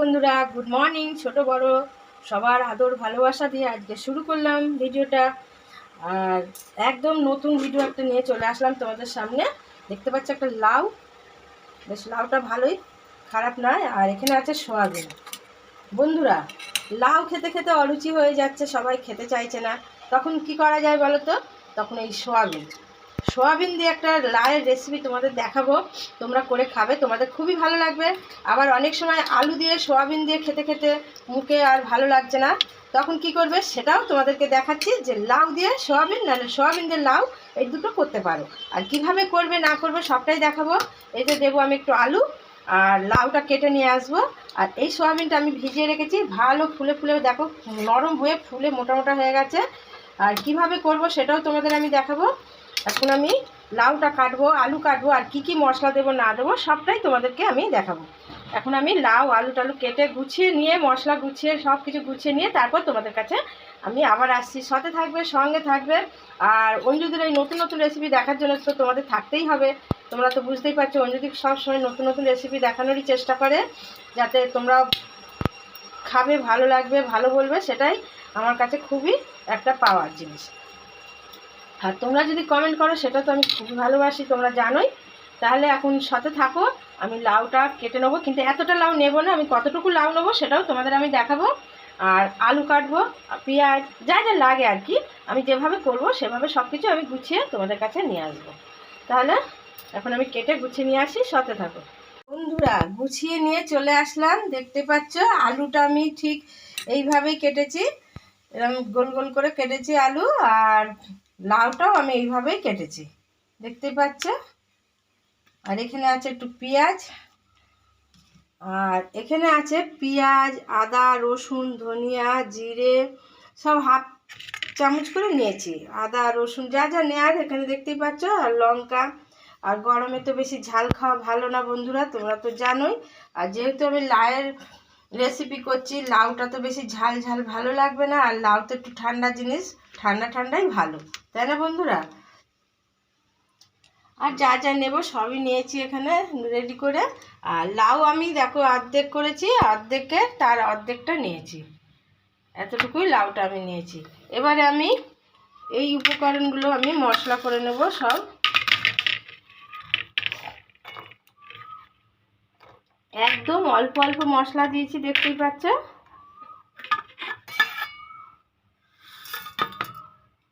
বন্ধুরা good morning ছোট, বড়, সবার আদর, ভালোবাসা দিয়ে আজকে শুরু করলাম ভিডিওটা। আর একদম নতুন ভিডিও একটা নিয়ে চলে আসলাম তোমাদের সামনে। দেখতে পাচ্ছ একটা লাউ। বেশ, লাউটা ভালোই খারাপ নয়, আর এখানে আছে সোয়াবিন। বন্ধুরা, লাউ খেতে খেতে অরুচি হয়ে যাচ্ছে, সবাই খেতে চাইছে না। তখন কি করা যায় বলো তো? তখন এই সোয়াবিন। সোয়াবিন দিয়ে একটা লায়ের রেসিপি তোমাদের দেখাবো। তোমরা করে খাবে, তোমাদের খুবই ভালো লাগবে। আবার অনেক সময় আলু দিয়ে সোয়াবিন দিয়ে খেতে খেতে মুখে আর ভালো লাগছে না। তখন কি করবে সেটাও তোমাদেরকে দেখাচ্ছি যে লাউ দিয়ে সোয়াবিন, নাহলে সোয়াবিন দিয়ে লাউ এই দুটো করতে পারো। আর কীভাবে করবে, না করবে সবটাই দেখাবো। এতে দেবো আমি একটু আলু আর লাউটা কেটে নিয়ে আসব। আর এই সোয়াবিনটা আমি ভিজিয়ে রেখেছি, ভালো ফুলে ফুলে, দেখো নরম হয়ে ফুলে মোটা মোটা হয়ে গেছে। আর কীভাবে করব সেটাও তোমাদের আমি দেখাবো। এখন আমি লাউটা কাটবো, আলু কাটবো, আর কি কি মশলা দেবো, না দেবো, সবটাই তোমাদেরকে আমি দেখাবো। এখন আমি লাউ, আলু টালু কেটে গুছিয়ে নিয়ে, মশলা গুছিয়ে সব কিছু গুছিয়ে নিয়ে তারপর তোমাদের কাছে আমি আবার আসছি। সাথে থাকবে, সঙ্গে থাকবে, আর অঞ্জুদের এই নতুন নতুন রেসিপি দেখার জন্য তো তোমাদের থাকতেই হবে। তোমরা তো বুঝতেই পারছ, অঞ্জুদি সবসময় নতুন নতুন রেসিপি দেখানোরই চেষ্টা করে, যাতে তোমরা খাবে, ভালো লাগবে, ভালো বলবে, সেটাই আমার কাছে খুবই একটা পাওয়ার জিনিস। আর তোমরা যদি কমেন্ট করো, সেটা তো আমি খুবই ভালোবাসি, তোমরা জানোই। তাহলে এখন সাথে থাকো, আমি লাউটা কেটে নেব। কিন্তু এতটা লাউ নেব না, আমি কতটুকু লাউ নেব সেটাও তোমাদের আমি দেখাবো। আর আলু কাটবো পেঁয়াজ, যা যা লাগে আর কি, আমি যেভাবে করব, সেভাবে সব কিছু আমি গুছিয়ে তোমাদের কাছে নিয়ে আসব। তাহলে এখন আমি কেটে গুছিয়ে নিয়ে আসি, সাথে থাকো। বন্ধুরা, গুছিয়ে নিয়ে চলে আসলাম, দেখতে পাচ্ছ, আলুটা আমি ঠিক এইভাবেই কেটেছি। এরকম গোল গোল করে কেটেছি আলু, আর লাউটাও আমি এইভাবেই কেটেছি। দেখতে পাচ্ছ? আর এখানে আছে একটু পেঁয়াজ। আর এখানে আছে পেঁয়াজ, আদা, রসুন, ধনিয়া, জিরে, সব হাফ চামচ করে নিয়েছি। আদা, রসুন যা যা নেওয়ার এখানে দেখতেই পাচ্ছ। আর লঙ্কা। আর গরমে তো বেশি ঝাল খাওয়া ভালো না বন্ধুরা, তোমরা তো জানোই। আর যেহেতু আমি লাউয়ের রেসিপি করছি, লাউটা তো বেশি ঝাল ঝাল ভালো লাগবে না, আর লাউ তো একটু ঠান্ডা জিনিস, ঠান্ডা ঠান্ডাই ভালো, তাই না বন্ধুরা? আর যা যা নেব সবই নিয়েছি এখানে রেডি করে, আর লাউ আমি দেখো অর্ধেক করেছি অর্ধেকের তার অর্ধেকটা নিয়েছি, এতটুকুই লাউটা আমি নিয়েছি। এবারে আমি এই উপকরণগুলো আমি মশলা করে নেব সব একদম অল্প অল্প মশলা দিয়েছি, দেখতেই পাচ্ছ?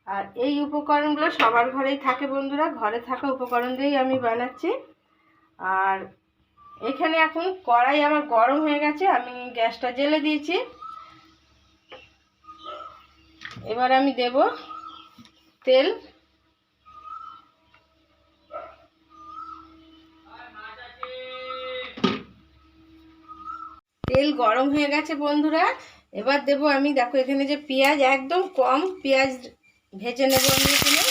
আর এই উপকরণগুলো সবার ঘরেই থাকে বন্ধুরা, ঘরে থাকা উপকরণ দিয়েই আমি বানাচ্ছি। আর এখানে এখন কড়াই আমার গরম হয়ে গেছে, আমি গ্যাসটা জেলে দিয়েছি। এবার আমি দেব তেল। তেল গরম হয়ে গেছে বন্ধুরা। এবার দেব আমি, দেখো এখানে যে পেঁয়াজ, একদম কম পেঁয়াজ ভেজে নেব আমি এখানে।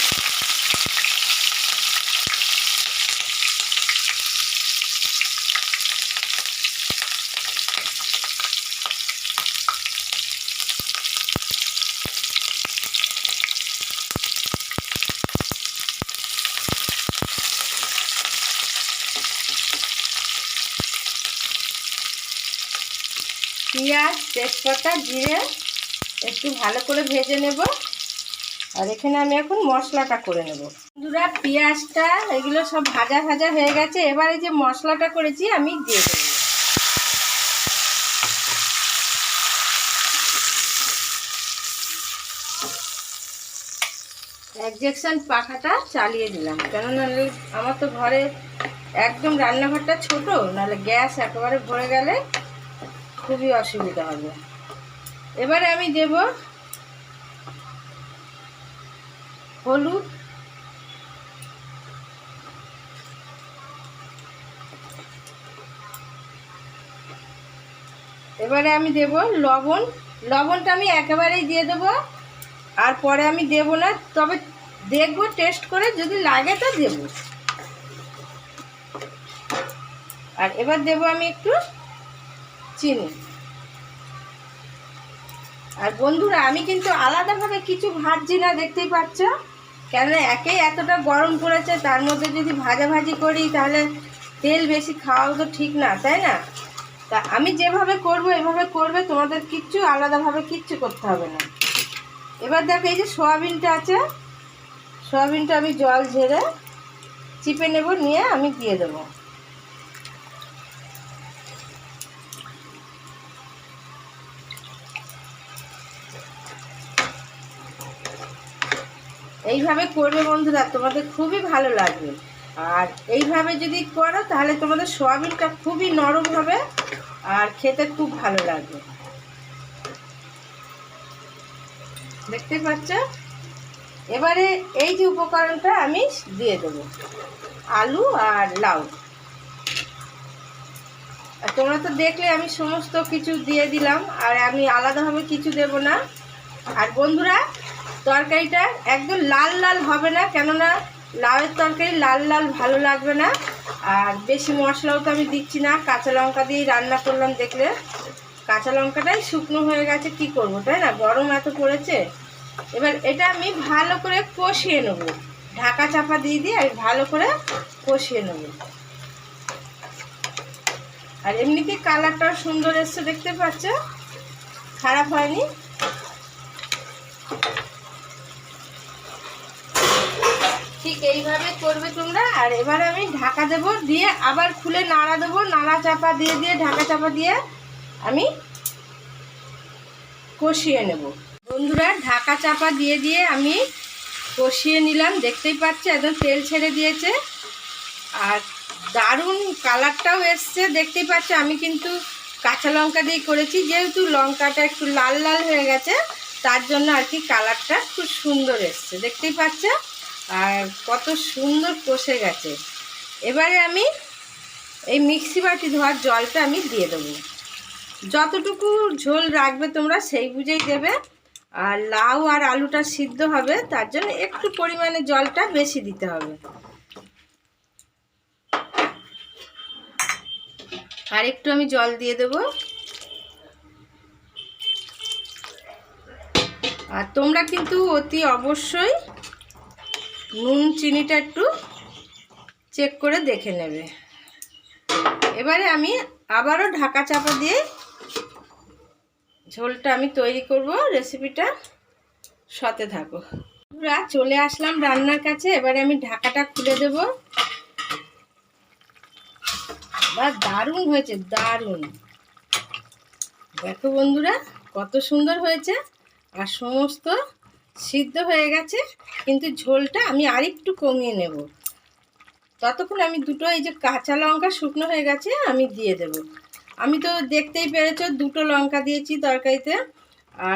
পেঁয়াজ, তেজপাতা, জিরে একটু ভালো করে ভেজে নেব। আর এখানে আমি এখন মশলাটা করে নেব। বন্ধুরা, পেঁয়াজটা, এগুলো সব ভাজা ভাজা হয়ে গেছে। এবারে যে মশলাটা করেছি, আমি দিয়ে দেবো। একজেকশন পাখাটা চালিয়ে দিলাম। কেননা আমার তো ঘরে একদম রান্নাঘরটা ছোট, নাহলে গ্যাস একেবারে ভরে গেলে খুবই অসুবিধা হবে। এবারে আমি দেব হলুদ। এবারে আমি দেব লবণ। লবণটা আমি একেবারেই দিয়ে দেব। আর পরে আমি দেব না, তবে দেখব, টেস্ট করে যদি লাগে তো দেব। আর এবার দেব আমি একটু চিনি। আর বন্ধুরা, আমি কিন্তু আলাদাভাবে কিছু ভাজছি না, দেখতেই পাচ্ছ? কেন একেই এতটা গরম পড়েছে তার মধ্যে যদি ভাজাভাজি করি, তাহলে তেল বেশি খাওয়াও তো ঠিক না, তাই না? তা আমি যেভাবে করব, এভাবে করবে, তোমাদের কিচ্ছু আলাদাভাবে কিচ্ছু করতে হবে না। এবার দেখো, এই যে সোয়াবিনটা আছে, সোয়াবিনটা আমি জল ঝেড়ে চিপে নেব, নিয়ে আমি দিয়ে দেবো। এইভাবে করবে বন্ধুরা, তোমাদের খুবই ভালো লাগবে। আর এইভাবে যদি করো, তাহলে তোমাদের সোয়াবিনটা খুবই নরম হবে, আর খেতে খুব ভালো লাগবে। দেখতে পাচ্ছ? এবারে এই যে উপকরণটা আমি দিয়ে দেবো, আলু আর লাউ। আর তোমরা তো দেখলে আমি সমস্ত কিছু দিয়ে দিলাম, আর আমি আলাদাভাবে কিছু দেব না। আর বন্ধুরা তরকারিটা একদম লাল লাল হবে না, কেননা লাউয়ের তরকারি লাল লাল ভালো লাগবে না। আর বেশি মশলাও তো আমি দিচ্ছি না, কাঁচা লঙ্কা দিয়েই রান্না করলাম দেখলে। কাঁচা লঙ্কাটাই শুকনো হয়ে গেছে, কি করব, তাই না? গরম এত পড়েছে। এবার এটা আমি ভালো করে কষিয়ে নেব। ঢাকা চাপা দিয়ে দিয়ে আমি ভালো করে কষিয়ে নেব। আর এমনিতে কালারটাও সুন্দর এসছে, দেখতে পাচ্ছ? খারাপ হয়নি? ঠিক এইভাবে করবে তোমরা। আর এবার আমি ঢাকা দেব, দিয়ে আবার খুলে নাড়া দেবো, নাড়া চাপা দিয়ে দিয়ে ঢাকা চাপা দিয়ে আমি কষিয়ে নেব। বন্ধুরা, ঢাকা চাপা দিয়ে দিয়ে আমি কষিয়ে নিলাম। দেখতেই পাচ্ছি, একদম তেল ছেড়ে দিয়েছে। আর দারুণ কালারটাও এসছে। দেখতেই পাচ্ছি, আমি কিন্তু কাঁচা লঙ্কা দিয়ে করেছি। যেহেতু লঙ্কাটা একটু লাল লাল হয়ে গেছে, তার জন্য আর কি কালারটা খুব সুন্দর এসছে। দেখতেই পাচ্ছে আর কত সুন্দর কষে গেছে। এবারে আমি এই মিক্সি বাটি ধোয়ার জলটা আমি দিয়ে দেবো। যতটুকু ঝোল রাখবে তোমরা সেই বুঝেই দেবে। আর লাউ আর আলুটা সিদ্ধ হবে, তার জন্য একটু পরিমাণে জলটা বেশি দিতে হবে। আর একটু আমি জল দিয়ে দেব। আর তোমরা কিন্তু অতি অবশ্যই নুন চিনিটা একটু চেক করে দেখে নেবে। এবারে আমি আবারও ঢাকা চাপা দিয়ে ঝোলটা আমি তৈরি করব রেসিপিটা সতে থাকো। পুরা চলে আসলাম রান্নার কাছে, এবারে আমি ঢাকাটা খুলে দেব। বা দারুণ হয়েছে, দারুণ। দেখো বন্ধুরা, কত সুন্দর হয়েছে, আর সমস্ত সিদ্ধ হয়ে গেছে, কিন্তু ঝোলটা আমি আরেকটু কমিয়ে নেব। ততক্ষণ আমি দুটো এই যে কাঁচা লঙ্কা শুকনো হয়ে গেছে, আমি দিয়ে দেব। আমি তো দেখতেই পেরেছ, দুটো লঙ্কা দিয়েছি তরকারিতে।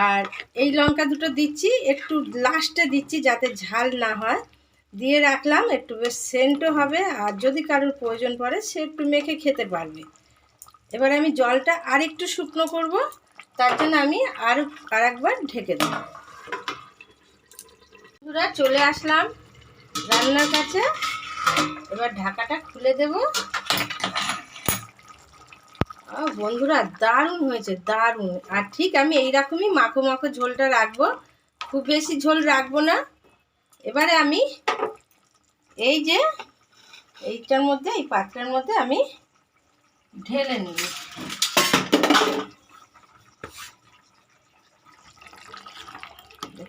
আর এই লঙ্কা দুটো দিচ্ছি, একটু লাস্টে দিচ্ছি যাতে ঝাল না হয়। দিয়ে রাখলাম, একটু বেশ সেন্টও হবে, আর যদি কারোর প্রয়োজন পড়ে, সে একটু মেখে খেতে পারবে। এবার আমি জলটা আর একটু শুকনো করব, তার জন্য আমি আর আর একবার ঢেকে দেবো। বন্ধুরা, চলে আসলাম রান্নার কাছে। এবার ঢাকাটা খুলে দেব। বন্ধুরা, দারুণ হয়েছে, দারুণ। আর ঠিক আমি এইরকমই মাখো মাখো ঝোলটা রাখব। খুব বেশি ঝোল রাখব না। এবারে আমি এই যে, এইটার মধ্যে, এই পাত্রের মধ্যে আমি ঢেলে নিব।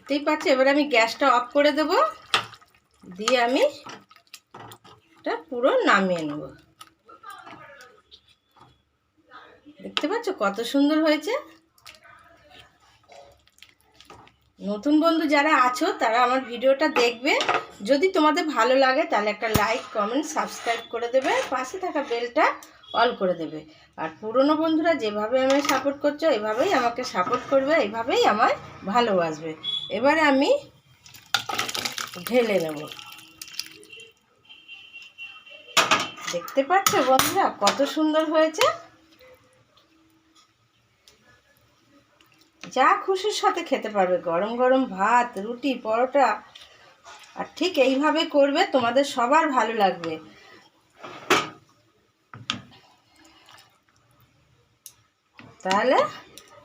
দেখতেই পাচ্ছি? এবার আমি গ্যাসটা অফ করে দেব। দিয়ে আমি এটা পুরো নামিয়ে নেব। দেখতে পাচ্ছ কত সুন্দর হয়েছে? নতুন বন্ধু যারা আছো, তারা আমার ভিডিওটা দেখবে। যদি তোমাদের ভালো লাগে, তাহলে একটা লাইক, কমেন্ট, সাবস্ক্রাইব করে দেবে। পাশে থাকা বেলটা অল করে দেবে। আর পুরনো বন্ধুরা যেভাবে আমায় সাপোর্ট করছ, এভাবেই আমাকে সাপোর্ট করবে এইভাবেই আমায় ভালোবাসবে। এবারে আমি ঢেলে নেব। দেখতে পাচ্ছ বন্ধুরা কত সুন্দর হয়েছে? যা খুশির সাথে খেতে পারবে, গরম গরম ভাত, রুটি, পরোটা। আর ঠিক এইভাবে করবে, তোমাদের সবার ভালো লাগবে। তাহলে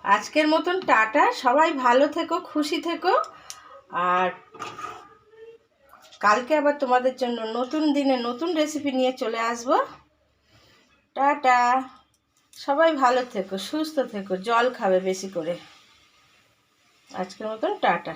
আজকের মতন টাটা। সবাই ভালো থেকো, খুশি থেকো। আর কালকে আবার তোমাদের জন্য নতুন দিনে নতুন রেসিপি নিয়ে চলে আসব। টাটা। সবাই ভালো থেকো, সুস্থ থেকো, জল খাবে বেশি করে। আজকের মতন টাটা।